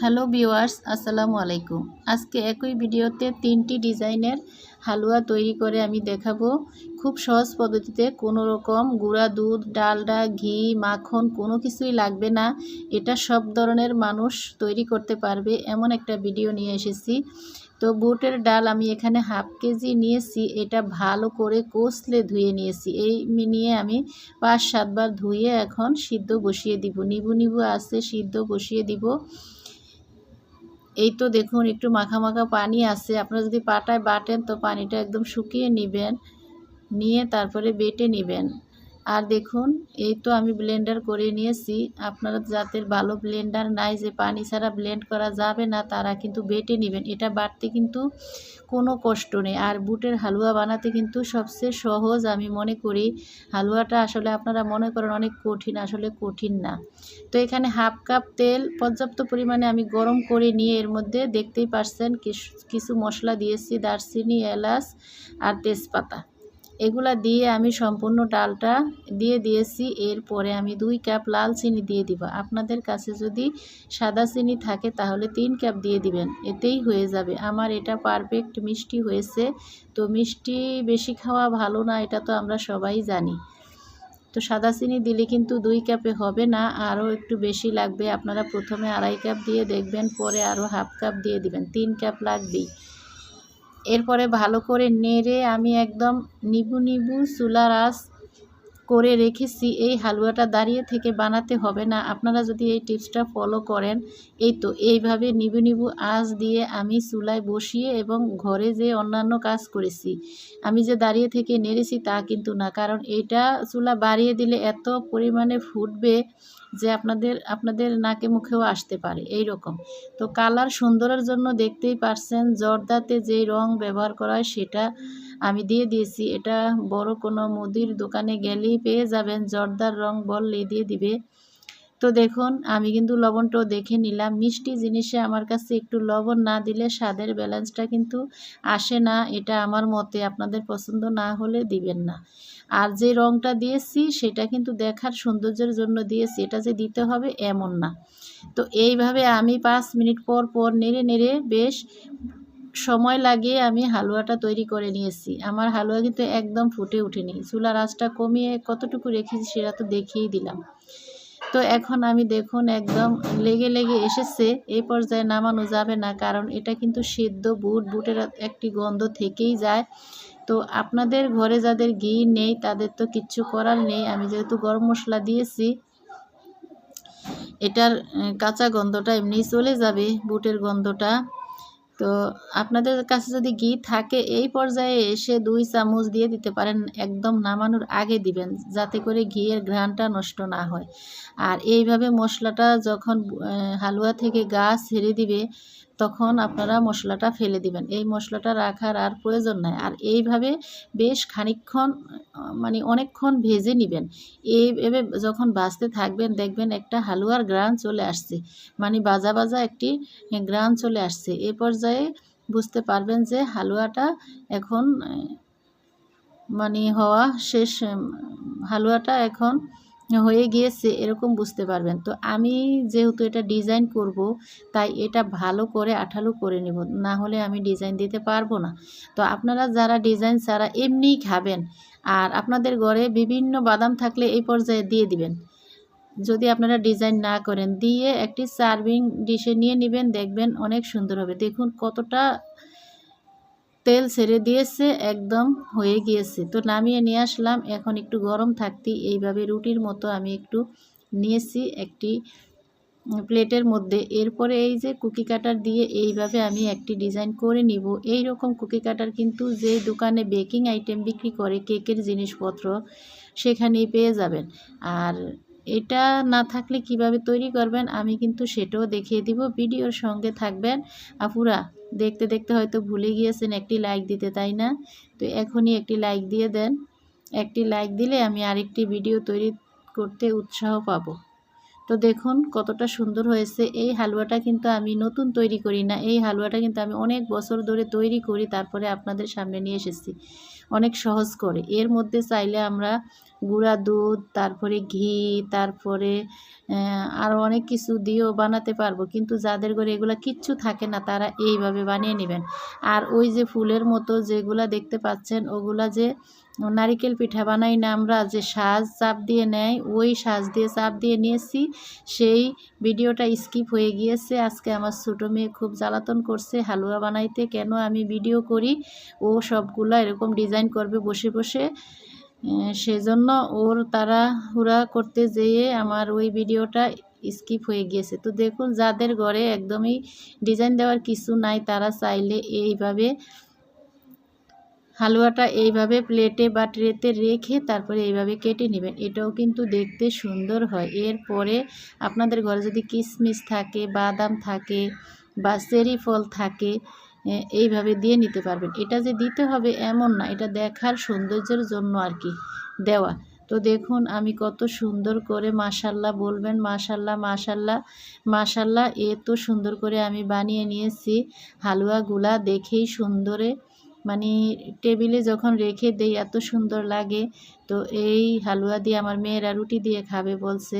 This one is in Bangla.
হ্যালো ভিউয়ার্স, আসসালামু আলাইকুম। আজকে একই ভিডিওতে তিনটি ডিজাইনের হালুয়া তৈরি করে আমি দেখাবো। খুব সহজ পদ্ধতিতে কোনো রকম গুঁড়া দুধ, ডালডা, ঘি, মাখন, কোনো কিছুই লাগবে না। এটা সব ধরনের মানুষ তৈরি করতে পারবে। এমন একটা ভিডিও নিয়ে এসেছি। তো বুটের ডাল আমি এখানে হাফ কেজি নিয়েছি। এটা ভালো করে কষলে ধুয়ে নিয়েছি। এই নিয়ে আমি পাঁচ সাতবার ধুয়ে এখন সিদ্ধ বসিয়ে দিব। নিবু নিবু আছে, সিদ্ধ বসিয়ে দিব। এই তো দেখুন, একটু মাখা মাখা পানি আছে। আপনারা যদি পাটায় বাটেন, তো পানিটা একদম শুকিয়ে নেবেন, নিয়ে তারপরে বেটে নেবেন। আর দেখুন, এই তো আমি ব্লেন্ডার করে নিয়েছি। আপনারা যাদের ভালো ব্লেন্ডার নাই যে পানি ছাড়া ব্লেন্ড করা যাবে না, তারা কিন্তু বেটে নেবেন। এটা বাটতে কিন্তু কোনো কষ্ট নেই। আর বুটের হালুয়া বানাতে কিন্তু সবচেয়ে সহজ আমি মনে করি। হালুয়াটা আসলে আপনারা মনে করেন অনেক কঠিন, আসলে কঠিন না। তো এখানে হাফ কাপ তেল পর্যাপ্ত পরিমাণে আমি গরম করে নিয়ে এর মধ্যে দেখতেই পারছেন কিছু মশলা দিয়েছি, দারচিনি, এলাচ আর তেজপাতা। এগুলা দিয়ে আমি সম্পূর্ণ ডালটা দিয়ে দিয়েছি। এরপরে আমি দুই কাপ লাল চিনি দিয়ে দিব। আপনাদের কাছে যদি সাদা চিনি থাকে তাহলে তিন কাপ দিয়ে দিবেন। এতেই হয়ে যাবে। আমার এটা পারফেক্ট মিষ্টি হয়েছে। তো মিষ্টি বেশি খাওয়া ভালো না, এটা তো আমরা সবাই জানি। তো সাদা চিনি দিলে কিন্তু দুই কাপে হবে না, আরও একটু বেশি লাগবে। আপনারা প্রথমে আড়াই কাপ দিয়ে দেখবেন, পরে আরও হাফ কাপ দিয়ে দিবেন। তিন কাপ লাগবেই। এরপরে ভালো করে নেড়ে আমি একদম নিবু নিবু চুলার আঁচ করে রেখেছি, এই হালুয়াটা দাঁড়িয়ে থেকে বানাতে হবে না। আপনারা যদি এই টিপসটা ফলো করেন, এই তো, এইভাবে নিবু নিবু আঁচ দিয়ে আমি চুলায় বসিয়ে এবং ঘরে যে অন্যান্য কাজ করেছি, আমি যে দাঁড়িয়ে থেকে নেড়েছি তা কিন্তু না। কারণ এটা চুলা বাড়িয়ে দিলে এত পরিমাণে ফুটবে যে আপনাদের আপনাদের নাকে মুখেও আসতে পারে এই রকম তো কালার সুন্দরের জন্য দেখতেই পারছেন, জর্দাতে যে রং ব্যবহার করা হয় সেটা আমি দিয়ে দিয়েছি। এটা বড় কোনো মুদির দোকানে গেলেই পেয়ে যাবেন। জর্দার রং বললে দিয়ে দিবে। তো দেখুন, আমি কিন্তু লবণটাও দেখে নিলাম। মিষ্টি জিনিসে আমার কাছে একটু লবণ না দিলে স্বাদের ব্যালেন্সটা কিন্তু আসে না। এটা আমার মতে, আপনাদের পছন্দ না হলে দিবেন না। আর যে রংটা দিয়েছি, সেটা কিন্তু দেখার সৌন্দর্যের জন্য দিয়েছি। এটা যে দিতে হবে, এমন না। তো এইভাবে আমি পাঁচ মিনিট পর পর নেড়ে নেড়ে বেশ সময় লাগিয়ে আমি হালুয়াটা তৈরি করে নিয়েছি। আমার হালুয়া কিন্তু একদম ফুটে উঠেনি। চুলার আঁচটা কমিয়ে কতটুকু রেখেছি সেটা তো দেখিয়েই দিলাম। তো এখন আমি দেখুন একদম লেগে লেগে এসেছে, এই পর্যায়ে নামানো যাবে না, কারণ এটা কিন্তু সিদ্ধ বুট, বুটের একটি গন্ধ থেকেই যায়। তো আপনাদের ঘরে যাদের ঘি নেই, তাদের তো কিচ্ছু করার নেই। আমি যেহেতু গরম মশলা দিয়েছি, এটার কাঁচা গন্ধটা এমনিই চলে যাবে, বুটের গন্ধটা। তো আপনাদের কাছে যদি ঘি থাকে, এই পর্যায়ে এসে দুই চামচ দিয়ে দিতে পারেন, একদম নামানোর আগে দিবেন, যাতে করে ঘিয়ের ঘ্রাণটা নষ্ট না হয়। আর এইভাবে মশলাটা যখন হালুয়া থেকে গা ছেড়ে দিবে তখন আপনারা মশলাটা ফেলে দিবেন। এই মশলাটা রাখার আর প্রয়োজন নাই। আর এইভাবে বেশ খানিক্ষণ মানে অনেকক্ষণ ভেজে নেবেন। এইভাবে যখন ভাজতে থাকবেন, দেখবেন একটা হালুয়ার গ্রান চলে আসছে। মানে বাজা বাজা একটি গ্রান চলে আসছে। এ পর্যায়ে বুঝতে পারবেন যে হালুয়াটা এখন মানে হওয়া শেষ হালুয়াটা এখন হয়ে গিয়েছে, এরকম বুঝতে পারবেন। তো আমি যেহেতু এটা ডিজাইন করব, তাই এটা ভালো করে আঠালো করে নেব, না হলে আমি ডিজাইন দিতে পারব না। তো আপনারা যারা ডিজাইন ছাড়া এমনিই খাবেন, আর আপনাদের ঘরে বিভিন্ন বাদাম থাকলে এই পর্যায়ে দিয়ে দিবেন। যদি আপনারা ডিজাইন না করেন, দিয়ে একটি সার্ভিং ডিশে নিয়ে নেবেন, দেখবেন অনেক সুন্দর হবে। দেখুন কতটা তেল ছেড়ে দিয়েছে, একদম হয়ে গিয়েছে। তো নামিয়ে নিয়ে আসলাম। এখন একটু গরম থাকতেই এইভাবে রুটির মতো আমি একটু নিয়েছি একটি প্লেটের মধ্যে। এরপরে এই যে কুকি কাটার দিয়ে এইভাবে আমি একটি ডিজাইন করে নিব। এই রকম কুকি কাটার কিন্তু যে দোকানে বেকিং আইটেম বিক্রি করে, কেকের জিনিসপত্র, সেখানেই পেয়ে যাবেন। আর এটা না থাকলে কীভাবে তৈরি করবেন, আমি কিন্তু সেটাও দেখিয়ে দিব। ভিডিওর সঙ্গে থাকবেন আপুরা দেখতে দেখতে হয়তো ভুলে গিয়েছেন একটি লাইক দিতে, তাই না? তো এখনই একটি লাইক দিয়ে দেন। একটি লাইক দিলে আমি আরেকটি ভিডিও তৈরি করতে উৎসাহ পাবো। তো দেখুন কতটা সুন্দর হয়েছে। এই হালুয়াটা কিন্তু আমি নতুন তৈরি করি না। এই হালুয়াটা কিন্তু আমি অনেক বছর ধরে তৈরি করি, তারপরে আপনাদের সামনে নিয়ে এসেছি। অনেক সহজ করে। এর মধ্যে চাইলে আমরা গুঁড়া দুধ, তারপরে ঘি, তারপরে আরও অনেক কিছু দিয়েও বানাতে পারব। কিন্তু যাদের ঘরে এগুলো কিচ্ছু থাকে না, তারা এইভাবে বানিয়ে নেবেন। আর ওই যে ফুলের মতো যেগুলা দেখতে পাচ্ছেন, ওগুলা যে নারিকেল পিঠা বানাই না আমরা, যে সাজ চাপ দিয়ে নেয়, ওই সাজ দিয়ে চাপ দিয়ে নিয়েছি। সেই ভিডিওটা স্কিপ হয়ে গিয়েছে। আজকে আমার ছোটো মেয়ে খুব জ্বালাতন করছে, হালুয়া বানাইতে কেন আমি ভিডিও করি? ও সবগুলা এরকম ডিজাইন করবে বসে বসে। সেজন্য ওর তাড়াহুড়া করতে যেয়ে আমার ওই ভিডিওটা স্কিপ হয়ে গিয়েছে। তো দেখুন, যাদের ঘরে একদমই ডিজাইন দেওয়ার কিছু নাই, তারা চাইলে এইভাবে হালুয়াটা এইভাবে প্লেটে বা ট্রেতে রেখে তারপরে এইভাবে কেটে নেবেন। এটাও কিন্তু দেখতে সুন্দর হয়। এরপরে আপনাদের ঘরে যদি কিশমিশ থাকে, বাদাম থাকে বা চেরি ফল থাকে এইভাবে দিয়ে নিতে পারবেন। এটা যে দিতে হবে এমন না, এটা দেখার সৌন্দর্যের জন্য আর কি দেওয়া। তো দেখুন, আমি কত সুন্দর করে মাশাল্লাহ বলবেন, মাশাল্লাহ মাশাল্লাহ মাশাল্লাহ, এত সুন্দর করে আমি বানিয়ে নিয়েছি। হালুয়াগুলা দেখেই সুন্দরে মানে টেবিলে যখন রেখে দেই, এত সুন্দর লাগে। তো এই হালুয়া দিয়ে আমার মেয়েরা রুটি দিয়ে খাবে বলছে।